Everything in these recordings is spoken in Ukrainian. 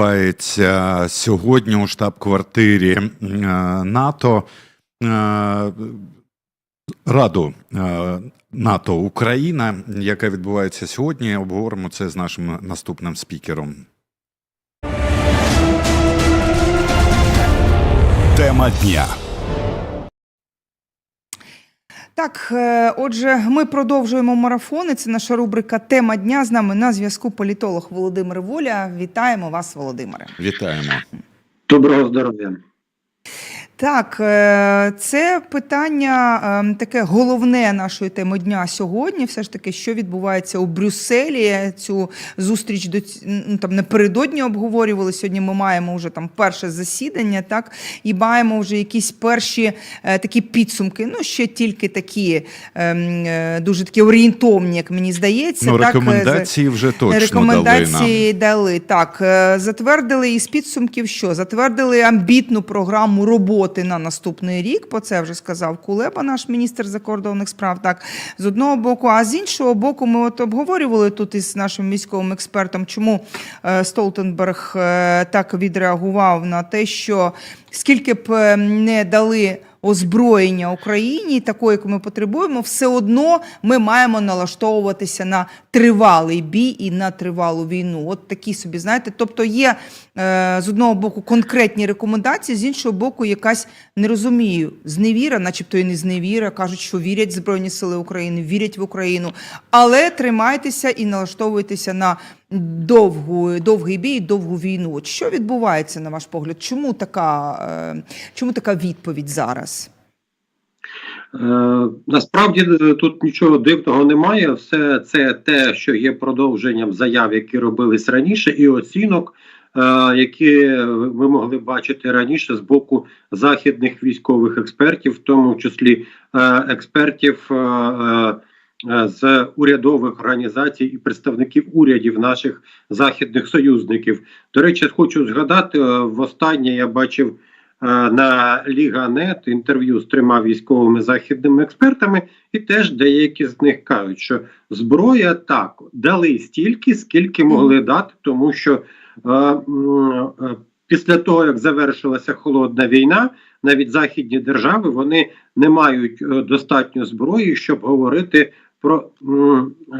відбувається сьогодні у штаб-квартирі е, НАТО. Е, Раду е, НАТО Україна, яка відбувається сьогодні. Обговоримо це з нашим наступним спікером. Тема дня. Так, е, отже, ми продовжуємо марафони. Це наша рубрика Тема дня. З нами на зв'язку політолог Володимир Воля. Вітаємо вас, Володимире. Вітаємо. Доброго здоров'я. Так, е, це питання е, таке головне нашої теми дня сьогодні. Все ж таки, що відбувається у Брюсселі. Цю зустріч до ну, там напередодні обговорювали. Сьогодні ми маємо вже там перше засідання, так і маємо вже якісь перші е, такі підсумки. Ну ще тільки такі ем, е, дуже такі орієнтовні, як мені здається. Ну, так, рекомендації вже точно Рекомендації дали дали так. Затвердили із підсумків, що затвердили амбітну програму роботи на наступний рік. Про це вже сказав Кулеба, наш міністр закордонних справ. Так з одного боку, а з іншого боку, ми от обговорювали тут із нашим військовим експертом, чому е, Столтенберг е, так відреагував на те, що скільки б е, не дали озброєння Україні, такої, яку ми потребуємо, все одно ми маємо налаштовуватися на тривалий бій і на тривалу війну. От такі собі, знаєте, тобто є е, з одного боку конкретні рекомендації, з іншого боку, якась не розумію, зневіра, начебто і не зневіра, кажуть, що вірять в Збройні Сили України, вірять в Україну, але тримайтеся і налаштовуйтеся на довгу, довгий бій, довгу війну. От що відбувається на ваш погляд? Чому така, е, чому така відповідь зараз? Е, насправді е, тут нічого дивного немає. Все це те, що є продовженням заяв, які робились раніше, і оцінок, які ми могли бачити раніше з боку західних військових експертів, в тому числі експертів. Е, з урядових організацій і представників урядів наших західних союзників. До речі, хочу згадати, е, востаннє я бачив е, на Ліга.нет інтерв'ю з трьома військовими західними експертами, і теж деякі з них кажуть, що зброя так дали стільки, скільки могли дати, тому що після того, як завершилася холодна війна, навіть західні держави вони не мають достатньо зброї, щоб говорити про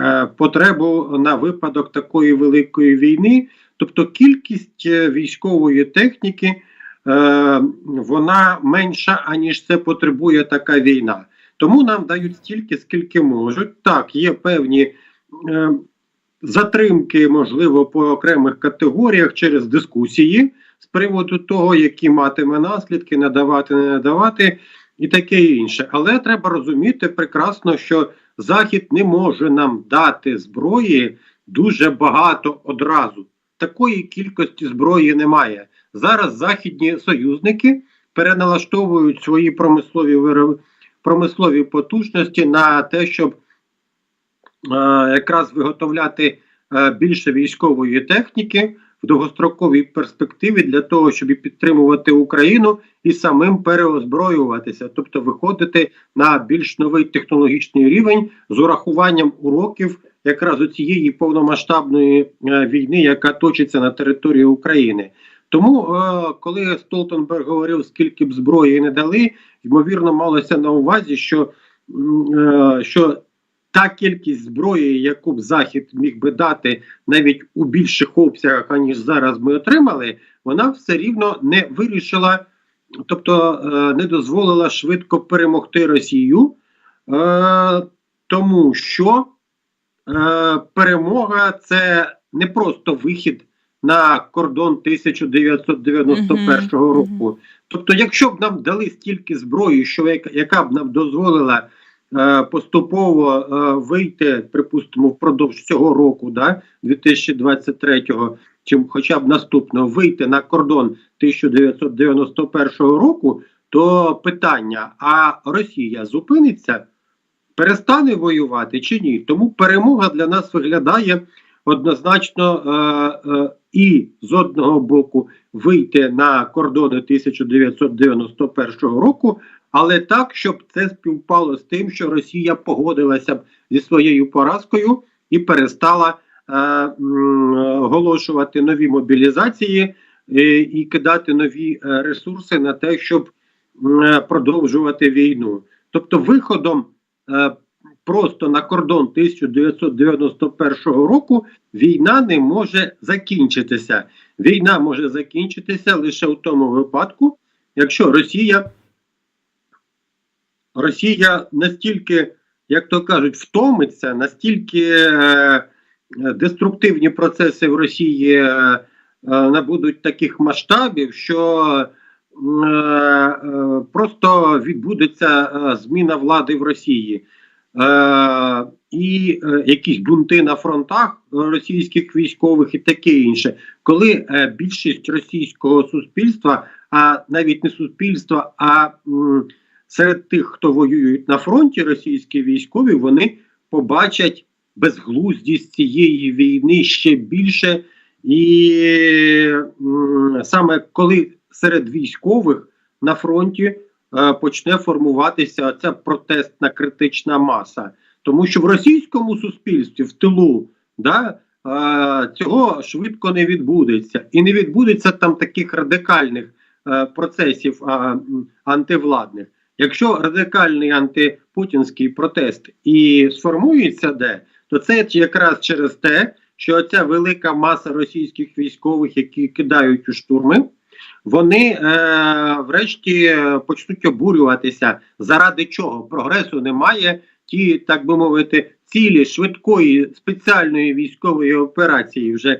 е, потребу на випадок такої великої війни. Тобто кількість е, військової техніки е, вона менша, аніж це потребує така війна. Тому нам дають стільки, скільки можуть. Так, є певні затримки, можливо, по окремих категоріях через дискусії з приводу того, які матиме наслідки, надавати, не надавати, і таке інше. Але треба розуміти прекрасно, що Захід не може нам дати зброї дуже багато одразу. Такої кількості зброї немає. Зараз західні союзники переналаштовують свої промислові вироб... промислові потужності на те, щоб е, якраз виготовляти е, більше військової техніки в довгостроковій перспективі для того, щоб підтримувати Україну і самим переозброюватися, тобто виходити на більш новий технологічний рівень з урахуванням уроків якраз у цієї повномасштабної е, війни, яка точиться на території України. Тому, е, коли Столтенберг говорив, скільки б зброї не дали, ймовірно, малося на увазі, що, е, що та кількість зброї, яку б Захід міг би дати навіть у більших обсягах, аніж зараз ми отримали, вона все рівно не вирішила, тобто е, не дозволила швидко перемогти Росію, е, тому що е, перемога це не просто вихід на кордон 1991 року. Тобто, якщо б нам дали стільки зброї, що яка, б нам дозволила поступово е, вийти, припустимо, впродовж цього року, да, 2023-го, чи хоча б наступного вийти на кордон 1991 року, то питання: а Росія зупиниться, перестане воювати чи ні? Тому перемога для нас виглядає однозначно е, е, і з одного боку вийти на кордони 1991 року, але так, щоб це співпало з тим, що Росія погодилася б зі своєю поразкою і перестала м, оголошувати нові мобілізації е, і кидати нові е, ресурси на те, щоб е, продовжувати війну. Тобто, виходом е, просто на кордон 1991 року війна не може закінчитися. Війна може закінчитися лише в тому випадку, якщо Росія, Росія настільки, як то кажуть, втомиться, настільки е, деструктивні процеси в Росії е, е, набудуть таких масштабів, що просто відбудеться зміна влади в Росії. Е, і е, якісь бунти на фронтах російських військових і таке інше, коли е, більшість російського суспільства, а навіть не суспільства, а серед тих, хто воюють на фронті, російські військові, вони побачать безглуздість цієї війни ще більше, і саме коли серед військових на фронті е, почне формуватися ця протестна критична маса. Тому що в російському суспільстві в тилу да, е, цього швидко не відбудеться. І не відбудеться там таких радикальних е, процесів антивладних. Якщо радикальний антипутінський протест і сформується де, то це якраз через те, що ця велика маса російських військових, які кидають у штурми, вони е, врешті е, почнуть обурюватися. Заради чого? Прогресу немає. Ті, так би мовити, цілі швидкої спеціальної військової операції вже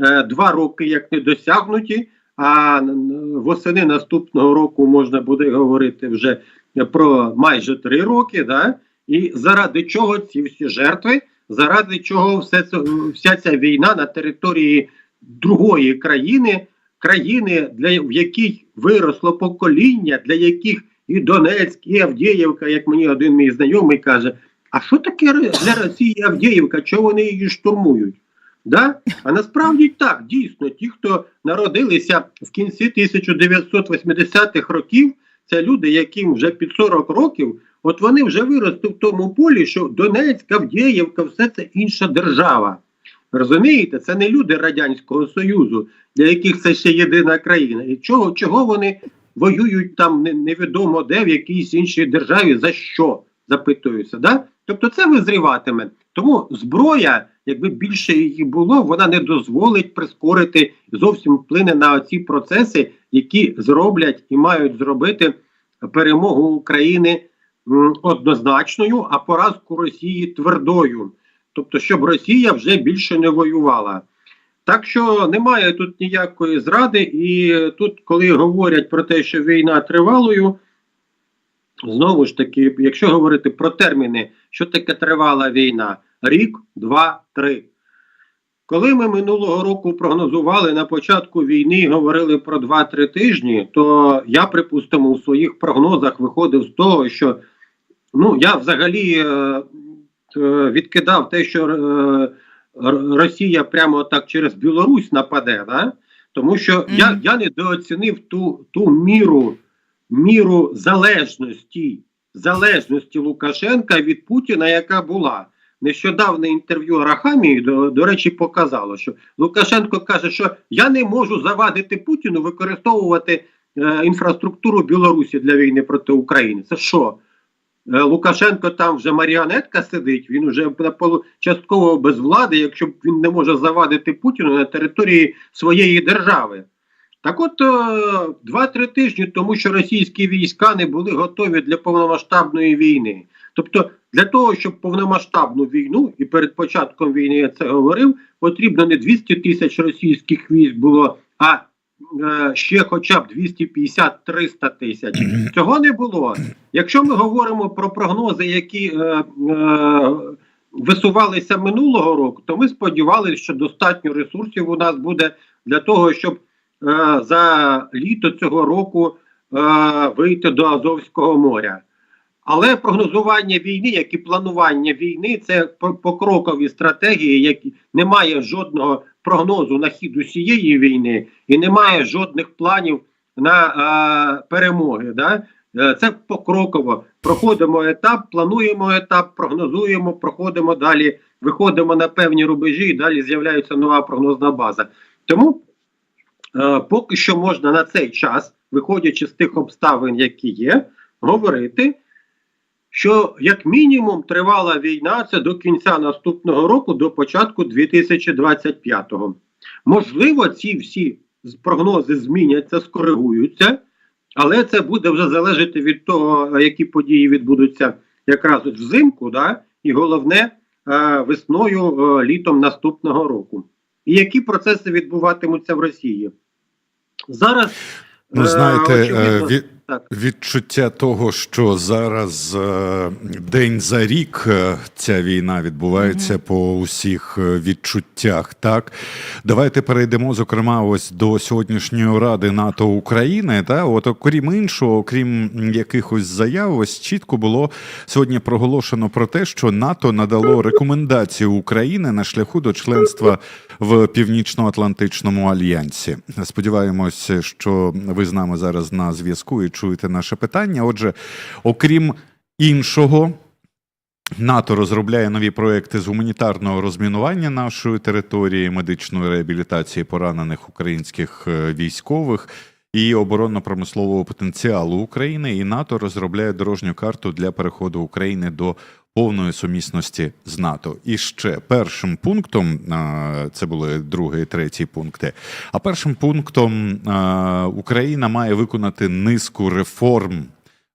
е, два роки як не досягнуті. А восени наступного року можна буде говорити вже про майже три роки. Да? І заради чого ці всі жертви? Заради чого все це, вся ця війна на території другої країни, країни, для в якій виросло покоління, для яких і Донецьк, і Авдіївка, як мені один мій знайомий каже: а що таке для Росії Авдіївка? Чого вони її штурмують? Да? А насправді так, дійсно, ті, хто народилися в кінці 1980-х років, це люди, яким вже під 40 років, от вони вже виросли в тому полі, що Донецьк, Авдіївка, все це інша держава. Розумієте, це не люди Радянського Союзу, для яких це ще єдина країна. І чого, чого вони воюють там невідомо де, в якійсь іншій державі, за що? Запитуюся. Да? Тобто це визріватиме. Тому зброя, якби більше її було, вона не дозволить прискорити зовсім вплине на ці процеси, які зроблять і мають зробити перемогу України однозначною, а поразку Росії твердою. Тобто, щоб Росія вже більше не воювала. Так що немає тут ніякої зради, і тут, коли говорять про те, що війна тривалою, знову ж таки, якщо говорити про терміни, що таке тривала війна? Рік, два, три. Коли ми минулого року прогнозували на початку війни, і говорили про 2-3 тижні, то я, припустимо, у своїх прогнозах виходив з того, що ну, я взагалі е, е, відкидав те, що е, Росія прямо так через Білорусь нападе, да? тому що я, я недооцінив ту, ту міру, міру залежності, залежності Лукашенка від Путіна, яка була. Нещодавне інтерв'ю Арахамії, до, до речі, показало, що Лукашенко каже, що я не можу завадити Путіну використовувати е, інфраструктуру Білорусі для війни проти України. Це що? Е, Лукашенко там вже маріонетка сидить, він вже частково без влади, якщо він не може завадити Путіну на території своєї держави. Так от е, два-три тижні тому, що російські війська не були готові для повномасштабної війни. Тобто, для того, щоб повномасштабну війну, і перед початком війни я це говорив, потрібно не 200 тисяч російських військ було, а е, ще хоча б 250-300 тисяч. Цього не було. Якщо ми говоримо про прогнози, які е, е, висувалися минулого року, то ми сподівалися, що достатньо ресурсів у нас буде для того, щоб е, за літо цього року е, вийти до Азовського моря. Але прогнозування війни, як і планування війни, це по- покрокові стратегії, які немає жодного прогнозу на хід усієї війни і немає жодних планів на е, перемоги. Да? Е, Це покроково. Проходимо етап, плануємо етап, прогнозуємо, проходимо далі виходимо на певні рубежі, і далі з'являється нова прогнозна база. Тому е, поки що можна на цей час, виходячи з тих обставин, які є, говорити, що як мінімум тривала війна це до кінця наступного року, до початку 2025-го. Можливо, ці всі прогнози зміняться, скоригуються, але це буде вже залежати від того, які події відбудуться якраз от взимку, да, і головне е, весною, е, літом наступного року. І які процеси відбуватимуться в Росії? Зараз Ну, е, знаєте, е, очевидно, від, так. відчуття того, що зараз е, день за рік е, ця війна відбувається по усіх е, відчуттях. Так, давайте перейдемо, зокрема, ось до сьогоднішньої ради НАТО України. Та от окрім іншого, окрім якихось заяв, ось чітко було сьогодні проголошено про те, що НАТО надало рекомендацію України на шляху до членства в Північно-Атлантичному альянсі. Сподіваємося, що ви з нами зараз на зв'язку і чуєте наше питання. Отже, окрім іншого. НАТО розробляє нові проекти з гуманітарного розмінування нашої території, медичної реабілітації поранених українських е, військових і оборонно-промислового потенціалу України. І НАТО розробляє дорожню карту для переходу України до повної сумісності з НАТО. І ще першим пунктом це були другий і третій пункти. А першим пунктом Україна має виконати низку реформ.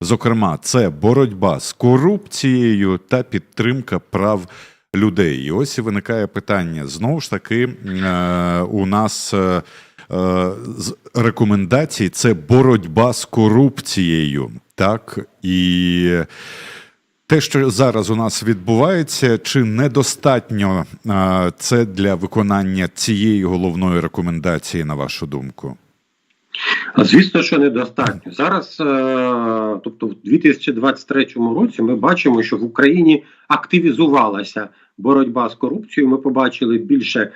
Зокрема, це боротьба з корупцією та підтримка прав людей. І ось і виникає питання: знову ж таки, е, у нас е, е, з рекомендацій це боротьба з корупцією. Так і те, що зараз у нас відбувається, чи недостатньо це для виконання цієї головної рекомендації, на вашу думку? Звісно, що недостатньо. Зараз, е, тобто в 2023 році, ми бачимо, що в Україні активізувалася боротьба з корупцією. Ми побачили більше е,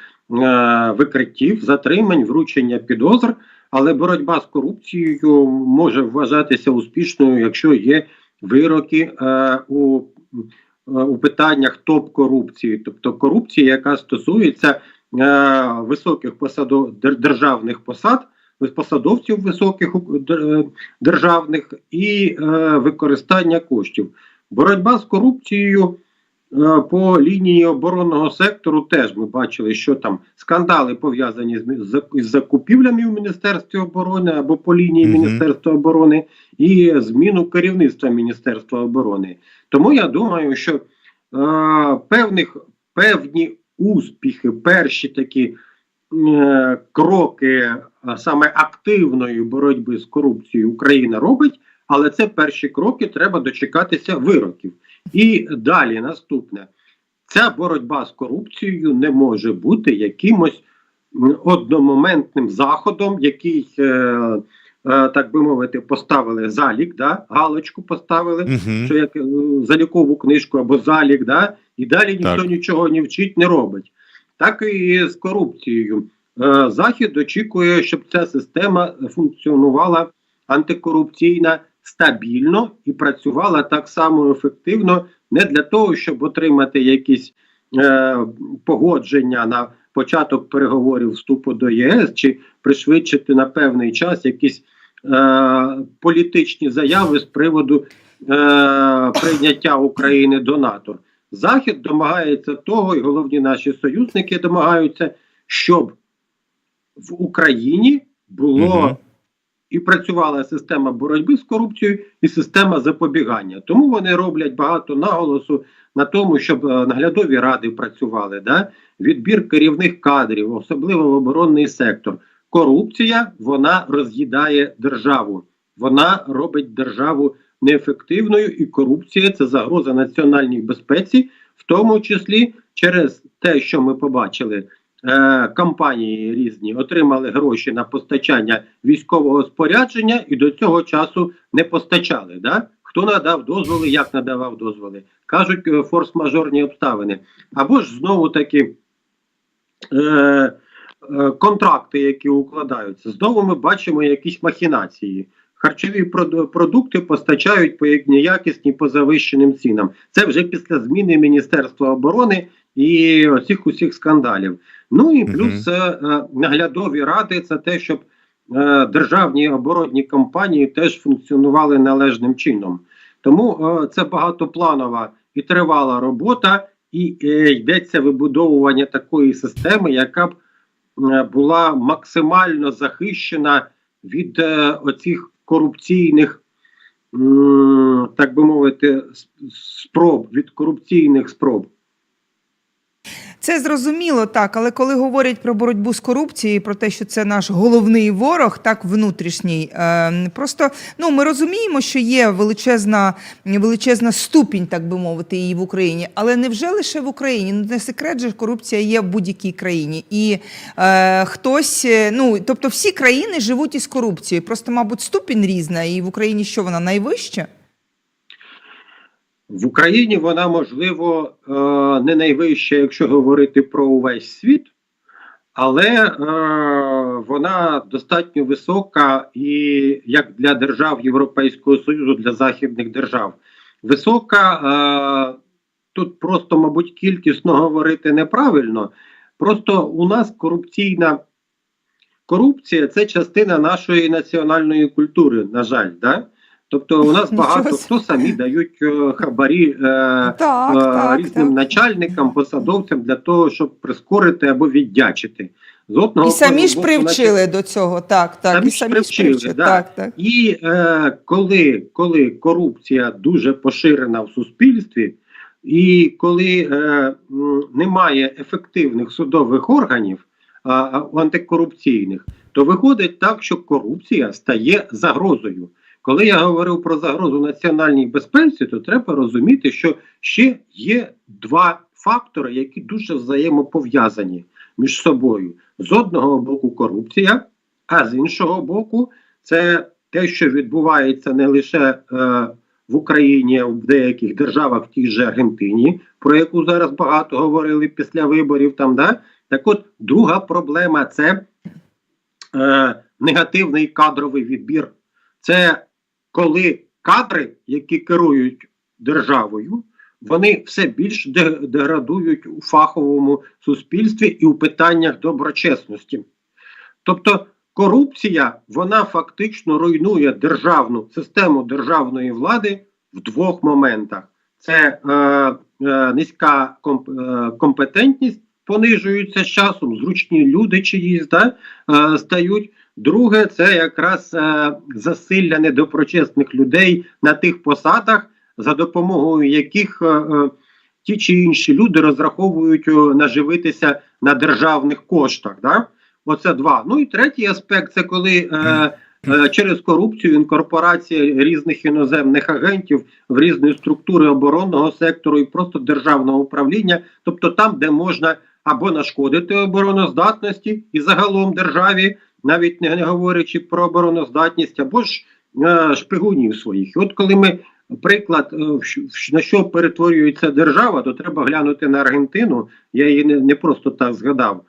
викриттів, затримань, вручення підозр. Але боротьба з корупцією може вважатися успішною, якщо є вироки е, у, е, у питаннях топ-корупції, тобто корупції, яка стосується е, високих посадов дер- державних посад посадовців високих у- державних і е, використання коштів. Боротьба з корупцією е, по лінії оборонного сектору теж ми бачили, що там скандали пов'язані з, із закупівлями в Міністерстві оборони або по лінії Мгм. Міністерства оборони і зміну керівництва Міністерства оборони. Тому я думаю, що е, певних, певні успіхи, перші такі е, кроки саме активної боротьби з корупцією Україна робить, але це перші кроки, треба дочекатися вироків. І далі наступне: ця боротьба з корупцією не може бути якимось одномоментним заходом, який, е, е, так би мовити, поставили залік, да, галочку поставили, Угу. що як е, залікову книжку або залік, да, і далі ніхто Так. нічого не вчить, не робить. Так і з корупцією. Захід очікує, щоб ця система функціонувала антикорупційна стабільно і працювала так само ефективно, не для того, щоб отримати якісь е, погодження на початок переговорів вступу до ЄС чи пришвидшити на певний час якісь е, політичні заяви з приводу е, прийняття України до НАТО. Захід домагається того, і головні наші союзники домагаються, щоб в Україні було. І працювала система боротьби з корупцією і система запобігання. Тому вони роблять багато наголосу на тому, щоб е, наглядові ради працювали, да? відбір керівних кадрів, особливо в оборонний сектор. Корупція вона роз'їдає державу, вона робить державу неефективною, і корупція це загроза національній безпеці, в тому числі через те, що ми побачили. Е, компанії різні отримали гроші на постачання військового спорядження і до цього часу не постачали. Да? Хто надав дозволи, як надавав дозволи? Кажуть, е, форс-мажорні обставини. Або ж знову таки е, е, контракти, які укладаються. Знову ми бачимо якісь махінації. Харчові продукти постачають по як- неякісні по завищеним цінам. Це вже після зміни Міністерства оборони і оцих усіх скандалів. Ну і плюс е, наглядові ради це те, щоб е, державні оборонні компанії теж функціонували належним чином. Тому це багатопланова і тривала робота, і йдеться вибудовування такої системи, яка б була максимально захищена від оцих корупційних, так би мовити, спроб від корупційних спроб. Це зрозуміло, так, але коли говорять про боротьбу з корупцією, про те, що це наш головний ворог, так внутрішній, е, просто ну ми розуміємо, що є величезна, величезна ступінь, так би мовити, її в Україні. Але невже лише в Україні? Ну не секрет же корупція є в будь-якій країні, і е, хтось, е, ну тобто, всі країни живуть із корупцією. Просто, мабуть, ступінь різна, і в Україні що вона найвища? В Україні вона можливо е, не найвища, якщо говорити про увесь світ, але е, вона достатньо висока і як для держав Європейського Союзу, для західних держав. Висока е, тут просто, мабуть, кількісно говорити неправильно. Просто у нас корупційна корупція це частина нашої національної культури, на жаль, да? Тобто у нас багато хто самі дають е, хабарі е, Так, е, так, різним так. начальникам, посадовцям для того, щоб прискорити або віддячити. З одного І самі ж привчили до цього, так, так. Самі і самі привчили, ж привчили, да. так, так. І е, коли, коли корупція дуже поширена в суспільстві, і коли е, немає ефективних судових органів а, антикорупційних, то виходить так, що корупція стає загрозою. Коли я говорив про загрозу національній безпеці, то треба розуміти, що ще є два фактори, які дуже взаємопов'язані між собою. З одного боку корупція, а з іншого боку, це те, що відбувається не лише е, в Україні, а в деяких державах, в тій же Аргентині, про яку зараз багато говорили після виборів. Там да так, от друга проблема це е, негативний кадровий відбір. Це коли кадри, які керують державою, вони все більш деградують у фаховому суспільстві і у питаннях доброчесності. Тобто корупція вона фактично руйнує державну систему державної влади в двох моментах: це е, е, низька комп, е, компетентність, понижується з часом, зручні люди чиїсь да, е, стають. Друге, це якраз е, засилля недоброчесних людей на тих посадах, за допомогою яких е, е, ті чи інші люди розраховують наживитися на державних коштах. Да? Оце два. Ну і третій аспект це коли е, е, через корупцію інкорпорація різних іноземних агентів в різні структури оборонного сектору і просто державного управління, тобто там, де можна або нашкодити обороноздатності і загалом державі, навіть не, не говорячи про обороноздатність, або ж е, шпигунів своїх. От коли ми приклад, е, на що перетворюється держава, то треба глянути на Аргентину. Я її не, не просто так згадав.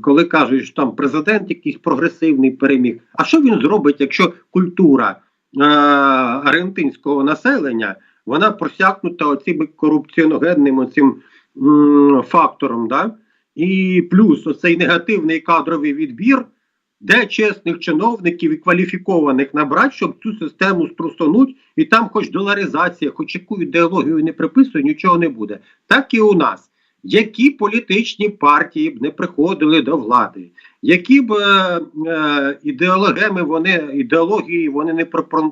Коли кажуть, що там президент якийсь прогресивний переміг. А що він зробить, якщо культура е, аргентинського населення вона просякнута оцим корупціоногенним оцим м, фактором? Да? І плюс оцей негативний кадровий відбір, де чесних чиновників і кваліфікованих набрати, щоб цю систему струсонуть, і там, хоч доларизація, хоч яку ідеологію не приписує, нічого не буде. Так і у нас. Які політичні партії б не приходили до влади, які б е, е, ідеологеми вони ідеології вони не,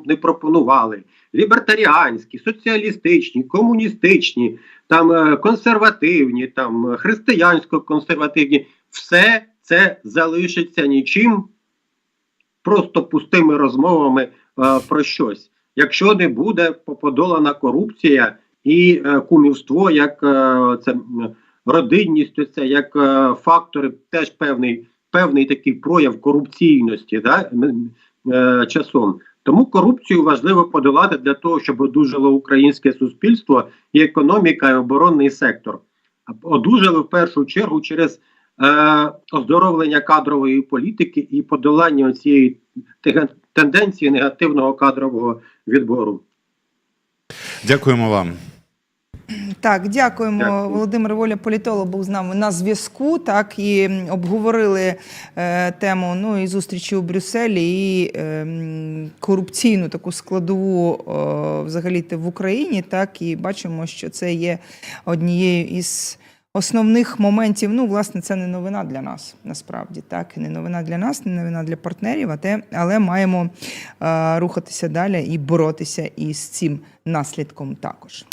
не пропонували: лібертаріанські, соціалістичні, комуністичні, там е, консервативні, там е, християнсько-консервативні, все це залишиться нічим, просто пустими розмовами е, про щось. Якщо не буде подолана корупція і е, кумівство, як е, це родинність, це як е, фактори, теж певний, певний такий прояв корупційності да, е, часом. Тому корупцію важливо подолати для того, щоб одужало українське суспільство і економіка, і оборонний сектор. Одужали в першу чергу через оздоровлення кадрової політики і подолання цієї тенденції негативного кадрового відбору. Дякуємо вам. Так, дякуємо. Дякую. Володимир Воля, політолог, був з нами на зв'язку. Так і обговорили е, тему ну і зустрічі у Брюсселі, і е, корупційну таку складову е, взагалі в Україні. Так і бачимо, що це є однією із. Основних моментів, ну, власне, це не новина для нас, насправді, так, не новина для нас, не новина для партнерів, а те, але маємо е, рухатися далі і боротися із цим наслідком також.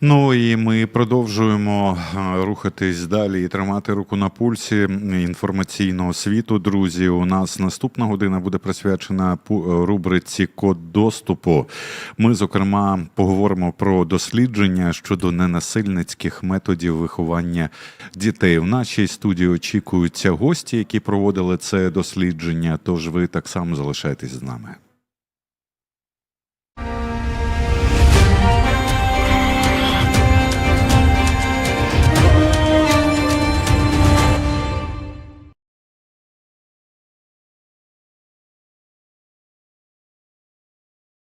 Ну і ми продовжуємо е, рухатись далі і тримати руку на пульсі інформаційного світу. Друзі, у нас наступна година буде присвячена пу- рубриці Код доступу. Ми, зокрема, поговоримо про дослідження щодо ненасильницьких методів виховання дітей. У нашій студії очікуються гості, які проводили це дослідження. Тож ви так само залишайтесь з нами.